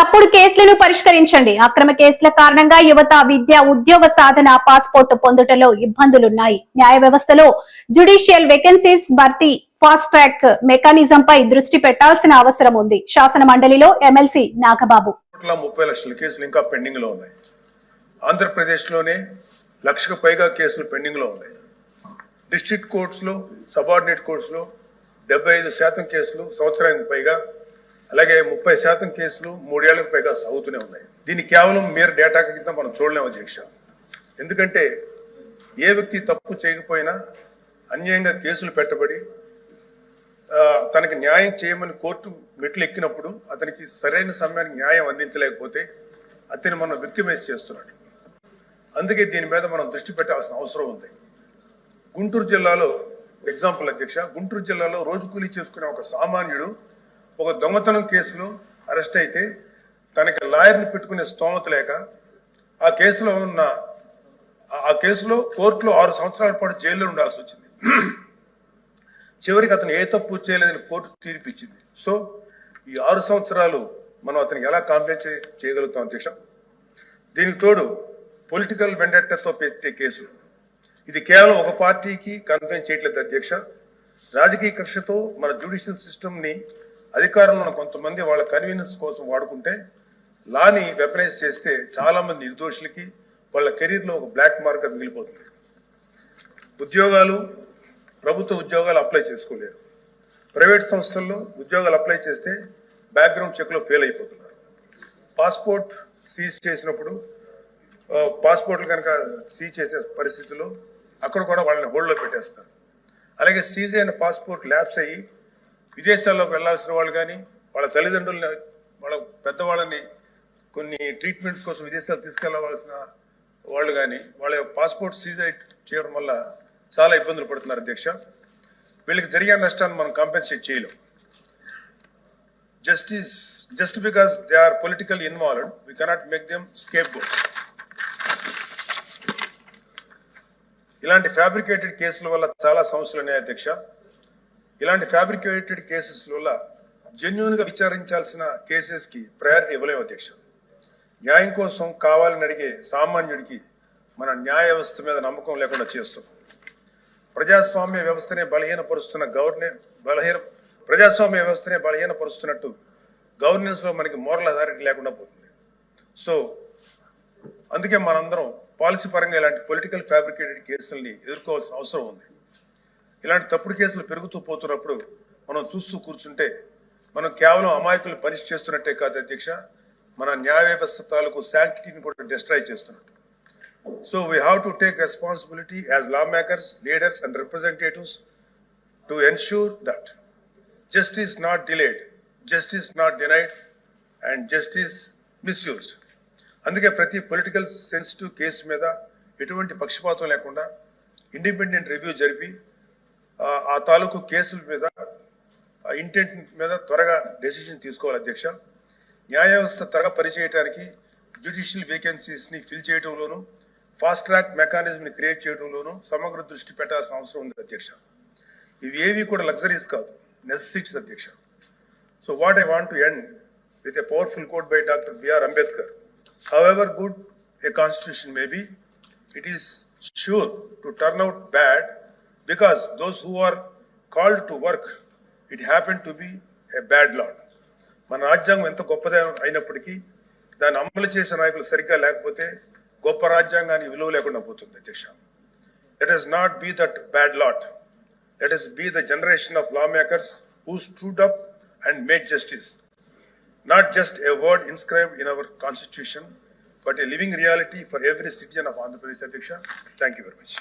తప్పుడు కేసులను పరిష్కరించండి. అక్రమ కేసుల కారణంగా యువత విద్య ఉద్యోగ సాధన పాస్పోర్ట్ పొందుటలో ఇబ్బందులున్నాయి. న్యాయ వ్యవస్థలో జ్యుడిషియల్ వేకెన్సీస్ భర్తీ ఫాస్ట్ ట్రాక్ మెకానిజం పై దృష్టి పెట్టాల్సిన అవసరం ఉంది. శాసన మండలిలో ఎమ్మెల్సీ నాగబాబు. ముప్పై లక్షల కేసులు ఇంకా పెండింగ్లో ఉన్నాయి. ఆంధ్రప్రదేశ్లోనే లక్షకు పైగా కేసులు పెండింగ్లో ఉన్నాయి. డిస్ట్రిక్ట్ కోర్ట్స్లో సబార్డినేట్ కోర్ట్స్లో డెబ్బై ఐదు శాతం కేసులు సంవత్సరానికి పైగా అలాగే ముప్పై శాతం కేసులు మూడేళ్ళకు పైగా సాగుతూనే ఉన్నాయి. దీన్ని కేవలం మీరు డేటా కింద మనం చూడలేము అధ్యక్ష. ఎందుకంటే ఏ వ్యక్తి తప్పు చేయకపోయినా అన్యాయంగా కేసులు పెట్టబడి తనకి న్యాయం చేయమని కోర్టు మెట్లు ఎక్కినప్పుడు అతనికి సరైన సమయానికి న్యాయం అందించలేకపోతే అతన్ని మనం విక్టిమైజ్ చేస్తున్నాడు. అందుకే దీని మీద మనం దృష్టి పెట్టాల్సిన అవసరం ఉంది. గుంటూరు జిల్లాలో ఎగ్జాంపుల్ అధ్యక్ష గుంటూరు జిల్లాలో రోజు కూలీ చేసుకునే ఒక సామాన్యుడు ఒక దొంగతనం కేసులో అరెస్ట్ అయితే తనకి లాయర్ని పెట్టుకునే స్తోమత లేక ఆ కేసులో ఉన్న ఆ- కేసులో కోర్టులో ఆరు సంవత్సరాల పాటు జైల్లో ఉండాల్సి వచ్చింది. చివరికి అతను ఏ తప్పు చేయలేదని కోర్టు తీర్పిచ్చింది. సో ఈ ఆరు సంవత్సరాలు మనం అతనికి ఎలా కంప్లైంట్ చేయగలుగుతాం అధ్యక్ష? దీనికి తోడు పొలిటికల్ వెండెట్టతో పెట్టే కేసు. ఇది కేవలం ఒక పార్టీకి కన్ఫైన్ చేయట్లేదు అధ్యక్ష. రాజకీయ కక్షతో మన జ్యుడిషియల్ సిస్టమ్ని అధికారంలో ఉన్న కొంతమంది వాళ్ళ కన్వీనియన్స్ కోసం వాడుకుంటే లాని వెపనైజ్ చేస్తే చాలా మంది నిర్దోషులకి వాళ్ళ కెరీర్లో ఒక బ్లాక్ మార్క్ మిగిలిపోతుంది. ఉద్యోగాలు ప్రభుత్వ ఉద్యోగాలు అప్లై చేసుకోలేరు. ప్రైవేట్ సంస్థల్లో ఉద్యోగాలు అప్లై చేస్తే బ్యాక్గ్రౌండ్ చెక్లో ఫెయిల్ అయిపోతున్నారు. పాస్పోర్ట్ సీజ్ చేసినప్పుడు పాస్పోర్ట్లు కనుక సీజ్ చేసే పరిస్థితుల్లో అక్కడ కూడా వాళ్ళని హోల్డ్లో పెట్టేస్తారు అలాగే సీజ్ అయిన పాస్పోర్ట్ ల్యాబ్స్ అయ్యి విదేశాల్లోకి వెళ్ళాల్సిన వాళ్ళు కానీ వాళ్ళ తల్లిదండ్రులని వాళ్ళ పెద్దవాళ్ళని కొన్ని ట్రీట్మెంట్స్ కోసం విదేశాలు తీసుకెళ్ళవలసిన వాళ్ళు కానీ వాళ్ళ పాస్పోర్ట్ సీజ్ చేయడం వల్ల చాలా ఇబ్బందులు పడుతున్నారు అధ్యక్ష. వీళ్ళకి జరిగే నష్టాన్ని మనం కాంపెన్సేట్ చేయలేం. Justice just because they are political involved we cannot make them scapegoats ఇలాంటి ఫ్యాబ్రికేటెడ్ కేసుల వల్ల చాలా సమస్యలు ఉన్నాయి అధ్యక్ష. ఇలాంటి ఫ్యాబ్రికేటెడ్ కేసెస్ వల్ల జెన్యున్గా విచారించాల్సిన కేసెస్కి ప్రయారిటీ ఇవ్వలేము అధ్యక్ష. న్యాయం కోసం కావాలని అడిగే సామాన్యుడికి మన న్యాయ వ్యవస్థ మీద నమ్మకం లేకుండా చేస్తాం ప్రజాస్వామ్య వ్యవస్థనే బలహీనపరుస్తున్న గవర్నెన్ బలహీన ప్రజాస్వామ్య వ్యవస్థనే బలహీనపరుస్తున్నట్టు గవర్నెన్స్లో మనకి మోరల్ అథారిటీ లేకుండా పోతుంది. సో అందుకే మనందరం పాలసీ పరంగా ఇలాంటి పొలిటికల్ ఫ్యాబ్రికేటెడ్ కేసుల్ని ఎదుర్కోవాల్సిన అవసరం ఉంది. ఇలాంటి తప్పుడు కేసులు పెరుగుతూ పోతున్నప్పుడు మనం చూస్తూ కూర్చుంటే మనం కేవలం అమాయకులు పనిష్ చేస్తున్నట్టే కాదు అధ్యక్ష మన న్యాయ వ్యవస్థ తాలూకు శాంక్టిటీని కూడా డిస్ట్రాయ్ చేస్తున్నట్టు. So we have to take responsibility as law makers leaders and representatives to ensure that justice not delayed justice not denied and justice misused అందుకే ప్రతి పొలిటికల్ సెన్సిటివ్ కేసు మీద ఎటువంటి పక్షపాతం లేకుండా ఇండిపెండెంట్ రివ్యూ జరిపి ఆ, తాలూకు కేసుల మీద ఇంటెంట్ మీద త్వరగా డెసిషన్ తీసుకోవాలి అధ్యక్ష. న్యాయ వ్యవస్థ త్వరగా పనిచేయడానికి జ్యుడిషియల్ వేకెన్సీస్ని ఫిల్ చేయడంలోనూ ఫాస్ట్ ట్రాక్ మెకానిజంని క్రియేట్ చేయడంలోనూ సమగ్ర దృష్టి పెట్టాల్సిన అవసరం ఉంది అధ్యక్ష. ఇవి ఏవి కూడా లగ్జరీస్ కాదు నెసెసిటీస్ అధ్యక్ష. So what I want to end with a powerful quote by doctor B R Ambedkar. However good a constitution may it is sure to turn out bad because those who are called to work, it happened to be a bad law. మన రాజ్యాంగం ఎంత గొప్పదే అయినప్పటికీ దాన్ని అమలు చేసే నాయకులు సరిగ్గా లేకపోతే గొప్ప రాజ్యాంగాన్ని విలువ లేకుండా పోతుంది అధ్యక్ష let us not be that bad lot let us be the generation of law makers who stood up and made justice not just a word inscribe in our constitution but a living reality for every citizen of Andhra Pradesh అధ్యక్ష thank you very much